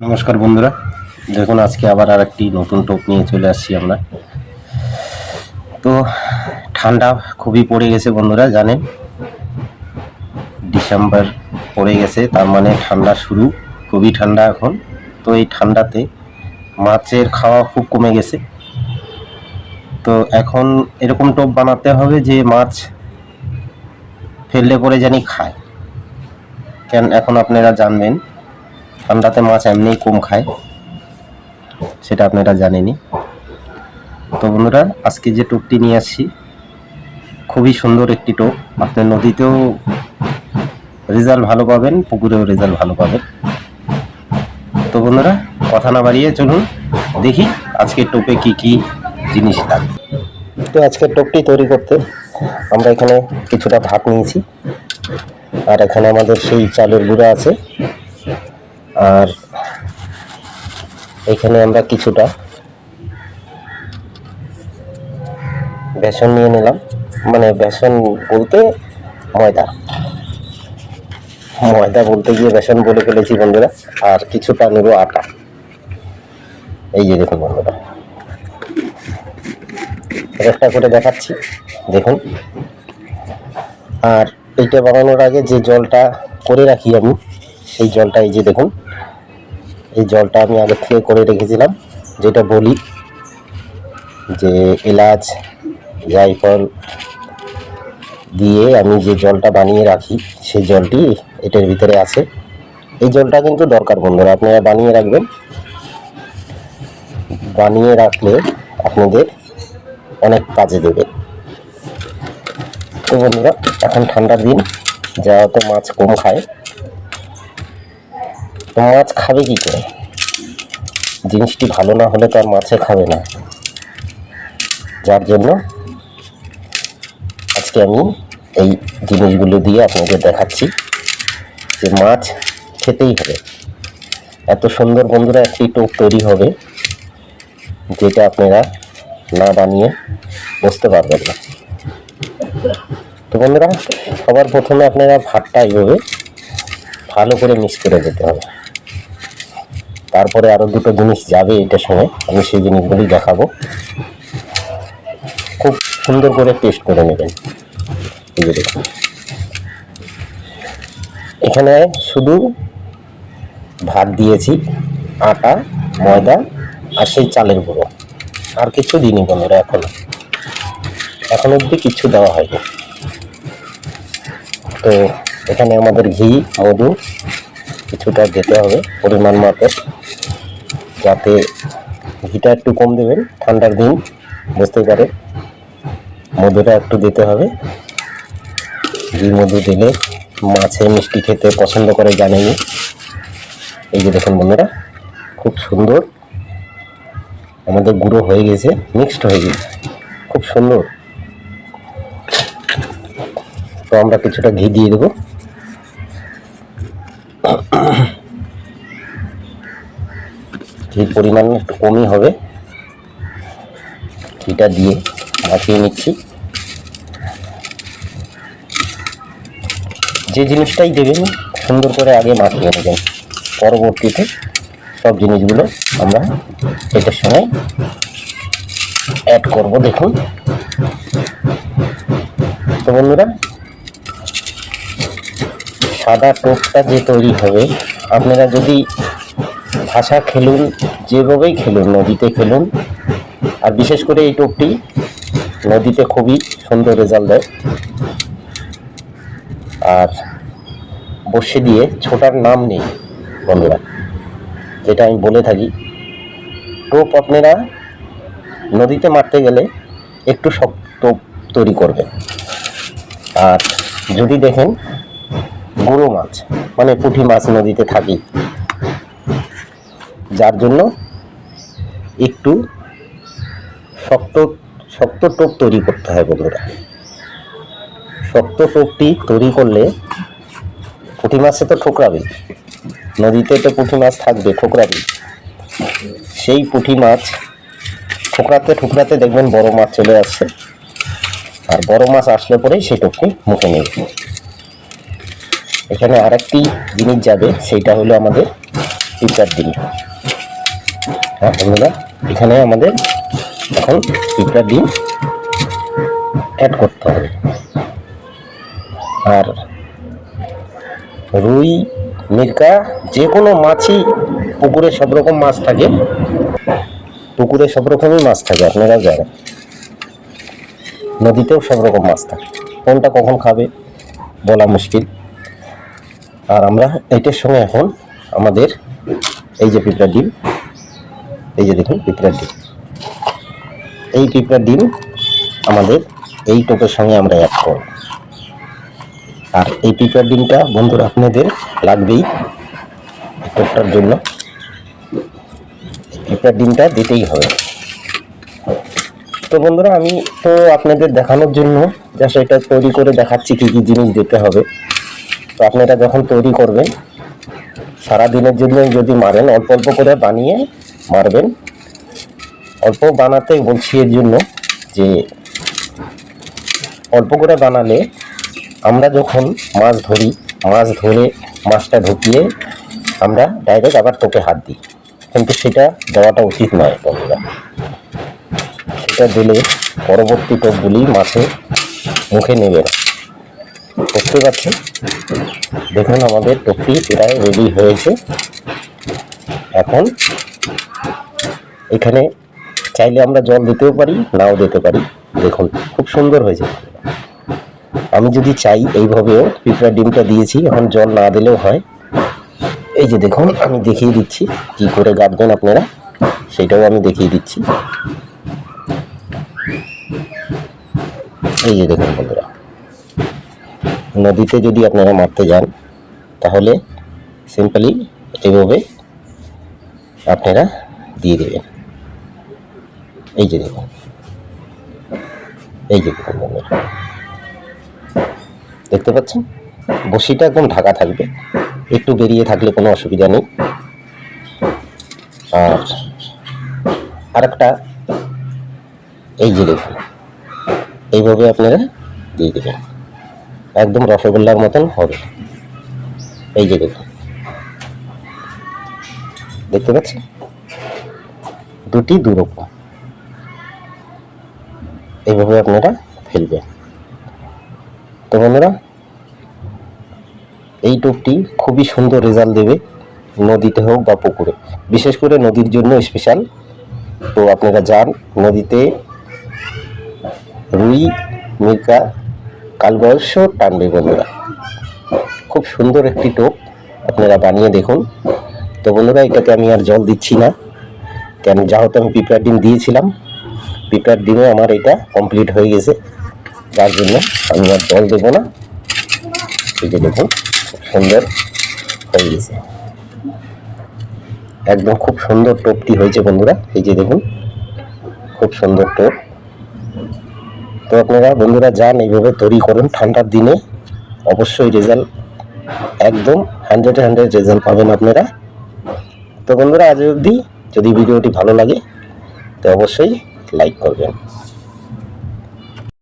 নমস্কার বন্ধুরা। দেখুন, আজকে আবার আর একটি নতুন টোপ নিয়ে চলে আসছি আমরা। তো, ঠান্ডা খুবই পড়ে গেছে বন্ধুরা, জানেন? ডিসেম্বর পড়ে গেছে, তার মানে ঠান্ডা শুরু, খুবই ঠান্ডা এখন। তো, এই ঠান্ডাতে মাছের খাওয়া খুব কমে গেছে। তো, এখন এরকম টোপ বানাতে হবে যে মাছ ফেললে পরে জানি খায়। কেন, এখন আপনারা জানবেন ঠান্ডাতে মাছ এমনিই কম খায়, সেটা আপনারা জানেনই। তো বন্ধুরা, আজকে যে টোপটি নিয়ে আসছি, খুবই সুন্দর একটি টোপ। আপনি নদীতেও রেজাল্ট ভালো পাবেন, পুকুরেও রেজাল্ট ভালো পাবেন। তো বন্ধুরা, কথা না বাড়িয়ে চলুন, দেখি আজকে টোপে কি কি জিনিস লাগবে তো আজকের টোপটি তৈরি করতে আমরা এখানে কিছুটা ভাত নিয়েছি, আর এখানে আমাদের সেই চালের গুঁড়া আছে। আর এখানে আমরা কিছুটা বেসন নিয়ে নিলাম। মানে বেসন বলতে ময়দা। ময়দা বলতে গিয়ে বেসন বলে ফেলেছি বন্ধুরা। আর কিছুটা নেব আটা। এই যে দেখুন বন্ধুরা। একটা করে দেখাচ্ছি। দেখুন। আর এইটা বানানোর আগে যে জলটা করে রাখি আমি সেই জলটা এই যে দেখুন, এই জলটা আমি আগে থেকে করে রেখেছিলাম, যেটা বলি যে এলাচ, জায়ফল দিয়ে আমি যে জলটা বানিয়ে রাখি, সেই জলটি এটার ভিতরে আছে। এই জলটা কিন্তু দরকার বন্ধুরা, আপনারা বানিয়ে রাখবেন। বানিয়ে রাখলে আপনাদের অনেক কাজে দেবে। তো বন্ধুরা, এখন ঠান্ডার দিন যাওয়াতে মাছ কম খায় তো মাছ খাবে কি করে? জিনিসটি ভালো না হলে তো আর মাছে খাবে না। যার জন্য আজকে আমি এই জিনিসগুলো দিয়ে আপনাদের দেখাচ্ছি যে মাছ খেতেই হবে। এত সুন্দর বন্ধুরা একটি টোপ তৈরি হবে যেটা আপনারা না বানিয়ে বুঝতে পারবেন না। তো বন্ধুরা, সবার প্রথমে আপনারা ভাতটা এইভাবে ভালো করে মিক্স করে দিতে হবে। তারপরে আরও দুটো জিনিস যাবে এটার সময়, আমি সেই জিনিসগুলি দেখাবো। খুব সুন্দর করে পেস্ট করে নেবেন। দেখুন। এখানে শুধু ভাত দিয়েছি, আটা, ময়দা আর সেই চালের গুঁড়ো। আর কিছু দিইনি বন্ধুরা এখনও। এখন অবধি কিচ্ছু দেওয়া হয়নি। তো এখানে আমাদের ঘি, মধু কিছুটা দিতে হবে পরিমাণ মতো, যাতে ঘিটা একটু কম দেবেন, ঠান্ডার দিন বুঝতে পারে মধুটা একটু দিতে হবে। ঘি, মধু দিলে মাছে মিষ্টি খেতে পছন্দ করে, জানেনি এই যে দেখুন বন্ধুরা, খুব সুন্দর। আমাদের গুঁড়ো হয়ে গেছে মিক্সড হয়ে গেছে। খুব সুন্দর। তো আমরা কিছুটা ঘি দিয়ে দেবো। ঘির পরিমাণ একটু কমই হবে? ঘিটা দিয়ে মাখিয়ে নিচ্ছি। যে জিনিসটাই দেবেন, সুন্দর করে আগে মাখিয়ে নেবেন। পরবর্তীতে সব জিনিসগুলো আমরা এটার সময় অ্যাড করব। দেখুন। তো বন্ধুরা সাদা টোপটা যে তৈরি হবে, আপনারা যদি ভাষা খেলুন, যেভাবেই খেলুন, নদীতে খেলুন, আর বিশেষ করে এই টোপটি নদীতে খুবই সুন্দর রেজাল্ট দেয়। আর বসে দিয়ে ছোটার নাম নেই, বন্ধুরা, যেটা আমি বলে থাকি। টোপ আপনারা নদীতে মারতে গেলে একটু শক্ত তৈরি করবেন। আর যদি দেখেন বড় মাছ মানে পুঁটি মাছ নদীতে থাকি। যার জন্য একটু শক্ত শক্ত টোপ তৈরি করতে হয় বন্ধুরা। শক্ত টোপটি তৈরি করলে পুঁটি মাছে তো ঠোকরাবে নদীতে তো পুঁটি মাছ থাকবে ঠোকরাবে সেই পুঁটি মাছ ঠোকরাতে ঠোকরাতে দেখবেন বড় মাছ চলে আসছে। আর বড় মাছ আসলে পরেই সেই টোপটি মুখে নেবে এখানে আরেকটি জিনিস যাবে সেইটা হলো আমাদের পিঁপড়ার ডিম হ্যাঁ বন্ধুরা, এখানে আমাদের এখন পিঁপড়ার ডিম অ্যাড করতে হবে। আর রুই, মিরকা যে কোনো মাছই পুকুরে সব রকম মাছ থাকে। পুকুরে সব রকমই মাছ থাকে, আপনারা জানেন। নদীতেও সব রকম মাছ থাকে। কোনটা কখন খাবে বলা মুশকিল। আর আমরা এইটার সঙ্গে এখন আমাদের এই যে পিঁপড়ার ডিম, এই যে দেখুন পিঁপড়ার ডিম। এই পিঁপড়ার ডিম আমাদের এই টোপের সঙ্গে আমরা অ্যাড করব। আর এই পিঁপড়ার ডিমটা বন্ধুরা আপনাদের লাগবেই টোপটার জন্য। পিঁপড়ার ডিমটা দিতেই হবে। তো বন্ধুরা আমি তো আপনাদের দেখানোর জন্য জাস্ট এটা তৈরি করে দেখাচ্ছি কী কী জিনিস দিতে হবে। তো আপনারা যখন তৈরি করবেন সারা দিনের জন্য যদি মারেন, অল্প অল্প করে বানিয়ে মারবেন। অল্প বানাতে বলছি এর জন্য যে, অল্প করে বানালে আমরা যখন মাছ ধরি, মাছ ধরে মাছটা ঢুকিয়ে আমরা ডাইরেক্ট আবার টোপে হাত দিই। কিন্তু সেটা দেওয়াটা উচিত নয় বন্ধুরা। সেটা দিলে পরবর্তী টোপগুলি মাছে মুখে নেবে না। বুঝতে পারছেন? দেখুন, আমাদের টোপটি প্রায় রেডি হয়েছে। এখন এখানে চাইলে আমরা জল দিতেও পারি, নাও দিতে পারি। দেখুন, খুব সুন্দর হয়েছে। আমি যদি চাই, এইভাবেও পিঁপড়া ডিমটা দিয়েছি, এখন জল না দিলেও হয়। এই যে দেখুন, আমি দেখিয়ে দিচ্ছি, কি করে গাঁথবেন আপনারা। সেটাও আমি দেখিয়ে দিচ্ছি। এই যে দেখুন বন্ধুরা নদীতে যদি আপনারা মারতে যান, তাহলে সিম্পলি এইভাবে আপনারা দিয়ে দেবেন। এই যে দেখুন। এই যে দেখুন দেখতে পাচ্ছেন? বসিটা একদম ঢাকা থাকবে। একটু বেরিয়ে থাকলে কোনো অসুবিধা নেই। আর আরেকটা, এই যে দেখুন। এইভাবে আপনারা দিয়ে দেবেন। একদম রসগোল্লার মতন হবে। এই যে দেখুন। দেখতে পাচ্ছেন? দুটি দুরকম। এইভাবে আপনারা ফেলবেন। তো বন্ধুরা, এই টোপটি খুবই সুন্দর রেজাল্ট দেবে নদীতে হোক বা পুকুরে। বিশেষ করে নদীর জন্য স্পেশাল তো আপনারা যান নদীতে রুই, মির্কা কালবয়স্য টানবে বন্ধুরা। খুব সুন্দর একটি টোপ আপনারা বানিয়ে দেখুন। তো বন্ধুরা, এটাতে আমি আর জল দিচ্ছি না। কেন যেহেতু আমি পিঁপড়ার ডিম দিয়েছিলাম। পিঁপড়ার ডিমে আমার এটা কমপ্লিট হয়ে গেছে। যার জন্য আমি আর জল দেবো না। এই যে দেখুন, খুব সুন্দর হয়ে গেছে। একদম খুব সুন্দর টোপটি হয়েছে বন্ধুরা। এই যে দেখুন, খুব সুন্দর টোপ। তো আপনারা বন্ধুরা যান, এইভাবে তৈরি করুন। ঠান্ডার দিনে অবশ্যই রেজাল্ট একদম হান্ড্রেড হান্ড্রেড রেজাল্ট পাবেন আপনারা। তো বন্ধুরা, আজ অবধি যদি ভিডিওটি ভালো লাগে, তো অবশ্যই লাইক করবেন।